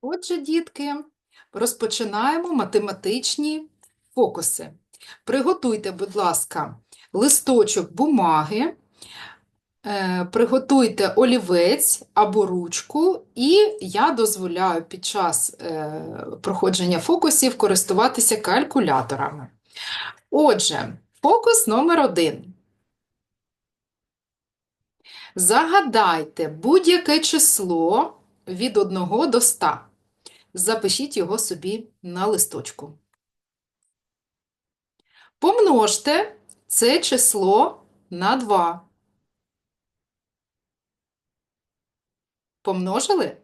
Отже, дітки, розпочинаємо математичні фокуси. Приготуйте, будь ласка, листочок бумаги, е, приготуйте олівець або ручку, і я дозволяю під час е, проходження фокусів користуватися калькуляторами. Отже, фокус номер один. Загадайте будь-яке число від 1 до 100. Запишіть його собі на листочку. Помножте це число на 2. Помножили?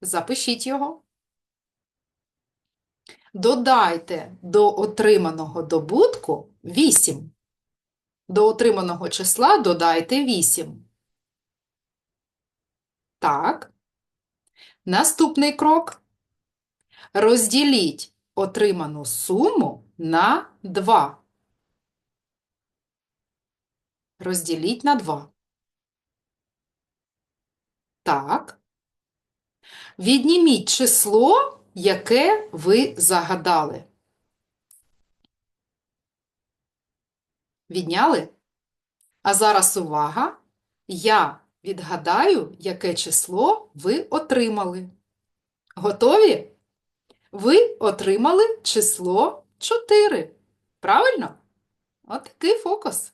Запишіть його. Додайте до отриманого добутку 8. До отриманого числа додайте 8. Так. Наступний крок. Розділіть отриману суму на 2. Розділіть на 2. Так. Відніміть число, яке ви загадали. Відняли? А зараз увага! Я відгадаю, яке число ви отримали. Готові? Ви отримали число 4. Правильно? Отакий фокус.